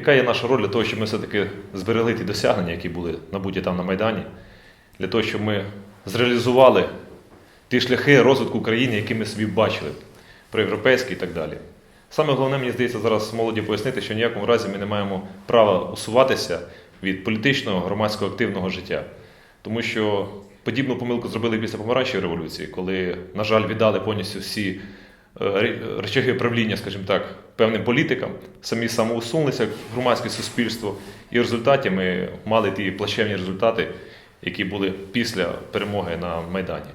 Яка є наша роль для того, щоб ми все-таки зберегли ті досягнення, які були набуті там на Майдані, для того, щоб ми зреалізували ті шляхи розвитку країни, які ми собі бачили, проєвропейські і так далі. Саме головне, мені здається, зараз молоді пояснити, що в ніякому разі ми не маємо права усуватися від політичного, громадського активного життя. Тому що подібну помилку зробили після помаранчевої революції, коли, на жаль, віддали повністю всі е, речаги правління, скажімо так, певним політикам, самі самоусунулися громадське суспільство, і в результаті ми мали ті плачевні результати, які були після перемоги на Майдані.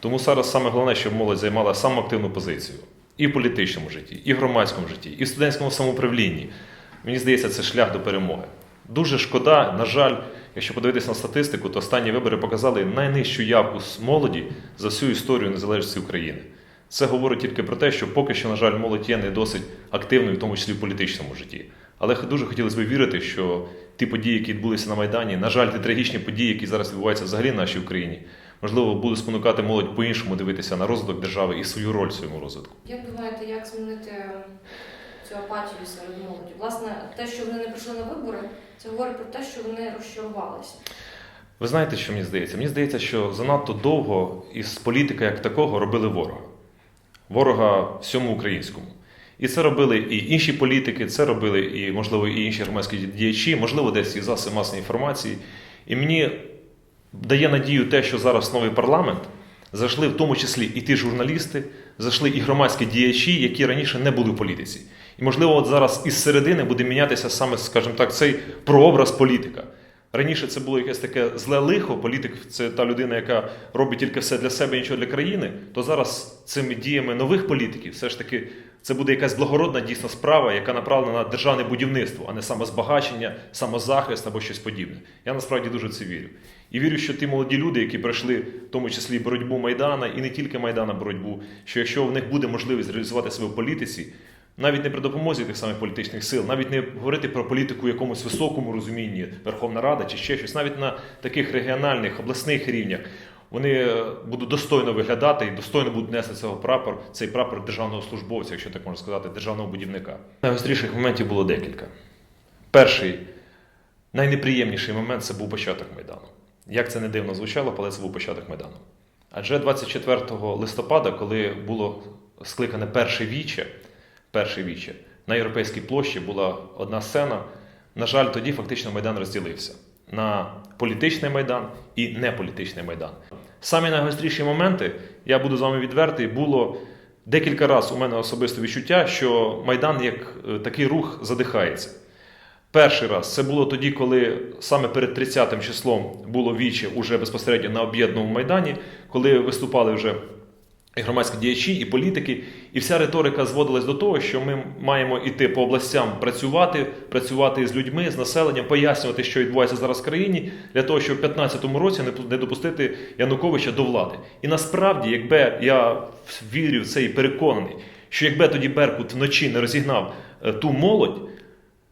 Тому зараз саме головне, щоб молодь займала саму активну позицію і в політичному житті, і в громадському житті, і в студентському самоуправлінні. Мені здається, це шлях до перемоги. Дуже шкода, на жаль, якщо подивитися на статистику, то останні вибори показали найнижчу явку з молоді за всю історію незалежності України. Це говорить тільки про те, що поки що, на жаль, молодь є не досить активною, в тому числі в політичному житті. Але дуже хотілося б вірити, що ті події, які відбулися на Майдані, на жаль, ті трагічні події, які зараз відбуваються взагалі в нашій Україні, можливо, будуть спонукати молодь по-іншому дивитися на розвиток держави і свою роль в своєму розвитку. Як думаєте, як змінити цю апатію серед молоді? Власне, те, що вони не прийшли на вибори, це говорить про те, що вони розчарувалися. Ви знаєте, що мені здається? Мені здається, що занадто довго із політика як такого робили ворога. Ворога всьому українському. І це робили і інші політики, це робили і, можливо, і інші громадські діячі, можливо, десь і засоби масової інформації. І мені дає надію те, що зараз новий парламент зайшли в тому числі і ті журналісти, зайшли і громадські діячі, які раніше не були в політиці. І, можливо, от зараз із середини буде мінятися саме, скажімо так, цей прообраз політика. Раніше це було якесь таке зле лихо, політик це та людина, яка робить тільки все для себе, нічого для країни. То зараз цими діями нових політиків все ж таки це буде якась благородна дійсно справа, яка направлена на державне будівництво, а не самозбагачення, самозахист або щось подібне. Я насправді дуже це вірю. І вірю, що ті молоді люди, які пройшли в тому числі боротьбу Майдана, і не тільки Майдана боротьбу, що якщо в них буде можливість реалізувати себе в політиці, навіть не при допомозі тих самих політичних сил, навіть не говорити про політику в якомусь високому розумінні, Верховна Рада чи ще щось, навіть на таких регіональних, обласних рівнях, вони е, будуть достойно виглядати і достойно будуть нести цього прапор, цей прапор державного службовця, якщо так можна сказати, державного будівника. Найгостріших моментів було декілька. Перший, найнеприємніший момент це був початок Майдану. Як це не дивно звучало, але це був початок Майдану. Адже 24 листопада, коли було скликане перше віче, перше віче, на Європейській площі була одна сцена. На жаль, тоді фактично Майдан розділився на політичний майдан і неполітичний майдан. Самі найгостріші моменти, я буду з вами відвертий, було декілька разів у мене особисте відчуття, що Майдан як е, такий рух задихається. Перший раз це було тоді, коли саме перед 30 числом було віче уже безпосередньо на об'єднаному майдані, коли виступали вже і громадські діячі, і політики, і вся риторика зводилась до того, що ми маємо іти по областям працювати, працювати з людьми, з населенням, пояснювати, що відбувається зараз в країні, для того, щоб в 2015 році не- допустити Януковича до влади. І насправді, якби я вірю в це і переконаний, що якби тоді Беркут вночі не розігнав е, ту молодь,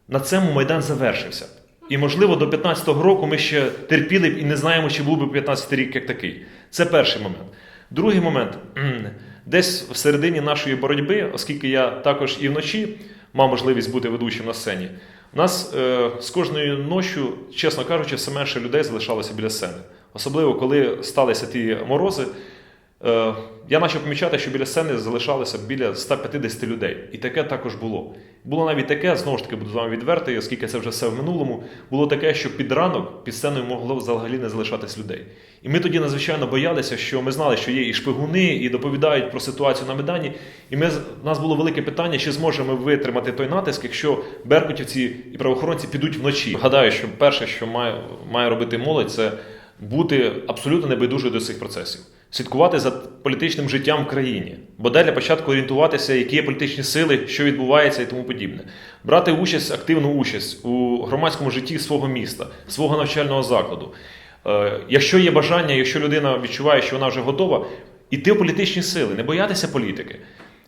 на цьому Майдан завершився. І, можливо, до 15-го року ми ще терпіли б і не знаємо, чи був би 15-й рік як такий. Це перший момент. Другий момент. Десь в середині нашої боротьби, оскільки я також і вночі мав можливість бути ведучим на сцені, у нас е, з кожною ночю, чесно кажучи, все менше людей залишалося біля сцени. Особливо, коли сталися ті морози, я почав помічати, що біля сцени залишалося біля 150 людей. І таке також було. Було навіть таке, знову ж таки, буду з вами відвертий, оскільки це вже все в минулому. Було таке, що під ранок під сценою могло взагалі не залишатись людей. І ми тоді надзвичайно боялися, що ми знали, що є і шпигуни, і доповідають про ситуацію на Майдані. І ми, у нас було велике питання, чи зможемо витримати той натиск, якщо беркутівці і правоохоронці підуть вночі. Гадаю, що перше, що має, має робити молодь, це бути абсолютно небайдужою до цих процесів, слідкувати за політичним життям в країні, бодай для початку орієнтуватися, які є політичні сили, що відбувається і тому подібне, брати участь, активну участь у громадському житті свого міста, свого навчального закладу. Е, Якщо є бажання, якщо людина відчуває, що вона вже готова, іти в політичні сили, не боятися політики.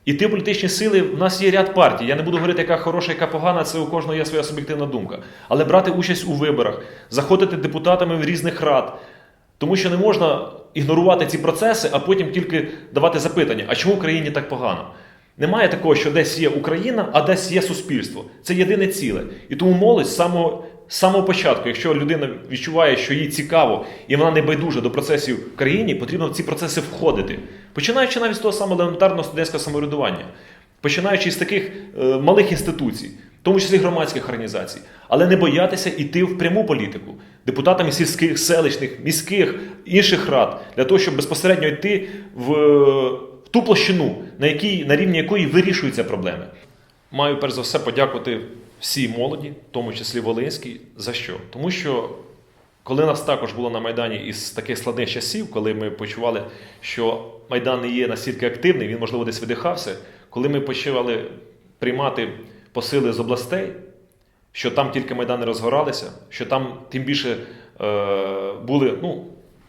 Іти в політичні сили, в нас є ряд партій. Я не буду говорити, яка хороша, яка погана, це у кожного є своя суб'єктивна думка. Але брати участь у виборах, заходити депутатами в різних рад. Тому що не можна ігнорувати ці процеси, а потім тільки давати запитання, а чому в країні так погано? Немає такого, що десь є Україна, а десь є суспільство. Це єдине ціле. І тому молодь з самого, з самого початку, якщо людина відчуває, що їй цікаво і вона не байдужа до процесів в країні, потрібно в ці процеси входити. Починаючи навіть з того самого елементарного студентського самоврядування, починаючи з таких е, малих інституцій, тому числі громадських організацій, але не боятися йти в пряму політику депутатами сільських, селищних, міських, інших рад, для того, щоб безпосередньо йти в, в ту площину, на, якій, на рівні якої вирішуються проблеми. Маю перш за все подякувати всій молоді, в тому числі Волинській, за що? Тому що коли нас також було на Майдані із таких складних часів, коли ми почували, що Майдан не є настільки активний, він, можливо, десь видихався, коли ми почали приймати посили з областей, що там тільки майдани розгоралися, що там тим більше е, були ну,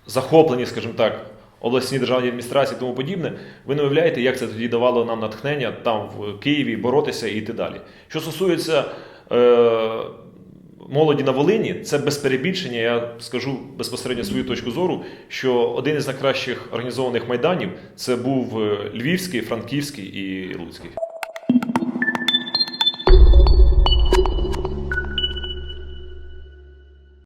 захоплені, скажімо так, обласні державні адміністрації і тому подібне, ви не уявляєте, як це тоді давало нам натхнення там в Києві боротися і йти далі. Що стосується е, молоді на Волині, це без перебільшення. Я скажу безпосередньо свою точку зору, що один із найкращих організованих майданів це був е, Львівський, Франківський і Луцький.